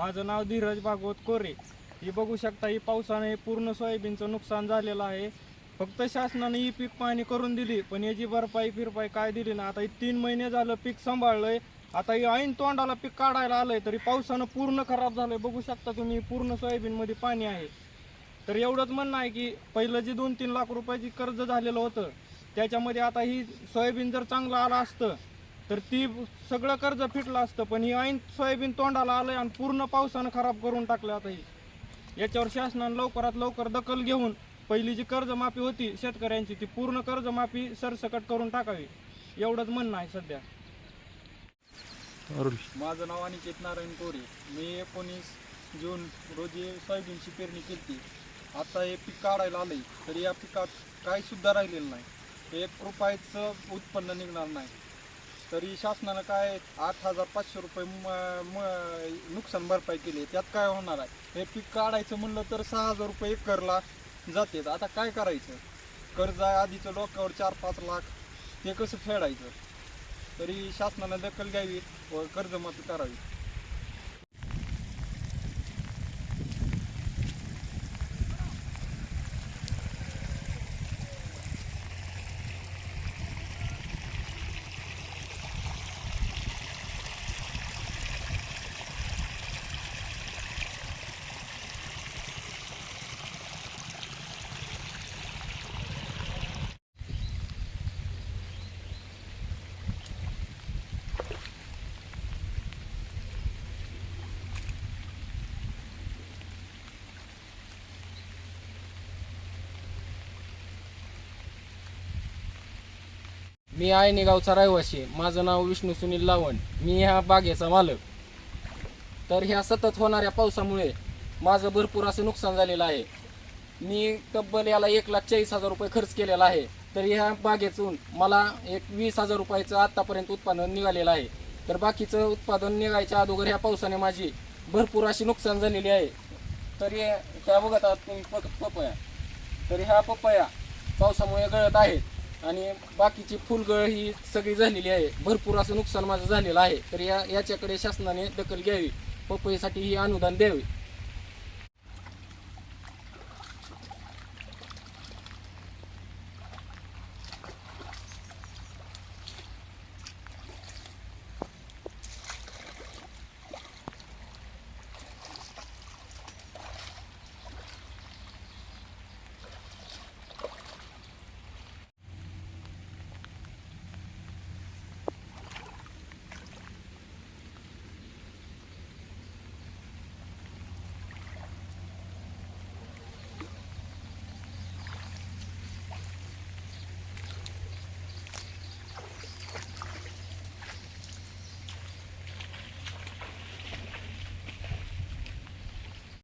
माझं नाव धीरज भागवत कोरे. ही बघू शकता ही पावसाने पूर्ण सोयाबीनचं नुकसान झालेलं आहे. फक्त शासनाने ही पीक पाहणी करून दिली पण याची भरपाई फिरपाई काय दिली ना आता ही तीन महिने झालं पीक सांभाळलंय. आता ही ऐन तोंडाला पीक काढायला आलंय तरी पावसानं पूर्ण खराब झालंय. बघू शकता तुम्ही पूर्ण सोयाबीनमध्ये पाणी आहे. तर एवढंच म्हणणं आहे की पहिलं जे दोन तीन लाख रुपयाची कर्ज झालेलं होतं त्याच्यामध्ये आता ही सोयाबीन जर चांगलं आलं असतं तर ती सगळं कर्ज फिटलं असतं पण ही ऐन सोयाबीन तोंडाला आलंय आणि पूर्ण पावसानं खराब करून टाकलं आता ही. याच्यावर शासनानं लवकरात लवकर दखल घेऊन पहिली जी कर्जमाफी होती शेतकऱ्यांची ती पूर्ण कर्जमाफी सरसकट करून टाकावी. एवढंच म्हणणं आहे सध्या. माझं नाव अनिकेत नारायण कोरे. मी एकोणीस जून रोजी सोयाबीनची पेरणी केली आता हे पीक काढायला आलंय तर या पिकात काही सुद्धा राहिलेलं नाही. एक रुपयाचं उत्पन्न निघणार नाही. तरी शासनानं काय आठ हजार पाचशे रुपये म- म- नुकसान भरपाई केली. त्यात काय होणार आहे? हे पीक काढायचं म्हणलं तर सहा हजार रुपये एकरला जाते आता काय करायचं? कर्ज आहे आधीचं डोक्यावर चार पाच लाख. ते कसं फेडायचं? तरी शासनानं दखल घ्यावी व कर्जमाफी करावी. मी आयनी गावचा रहिवासी माझं नाव विष्णू सुनील लावण. मी ह्या बागेचा मालक. तर ह्या सतत होणाऱ्या पावसामुळे माझं भरपूर असं नुकसान झालेलं आहे. मी तब्बल याला एक लाख चाळीस हजार रुपये खर्च केलेला आहे. तर ह्या बागेतून मला एक वीस हजार रुपयाचं आत्तापर्यंत उत्पादन निघालेलं आहे. तर बाकीचं उत्पादन निघायच्या अगोदर ह्या पावसाने माझी भरपूर अशी नुकसान झालेली आहे. तर हे- त्या बघत आहात तुम्ही प- पपया. तर ह्या पपया पावसामुळे गळत आहेत. आणि बाकीची फुलगळ ही सगळी झालेली आहे. भरपूर असं नुकसान माझं झालेलं आहे. तर या याच्याकडे शासनाने दखल घ्यावी. पपईसाठी ही अनुदान द्यावे.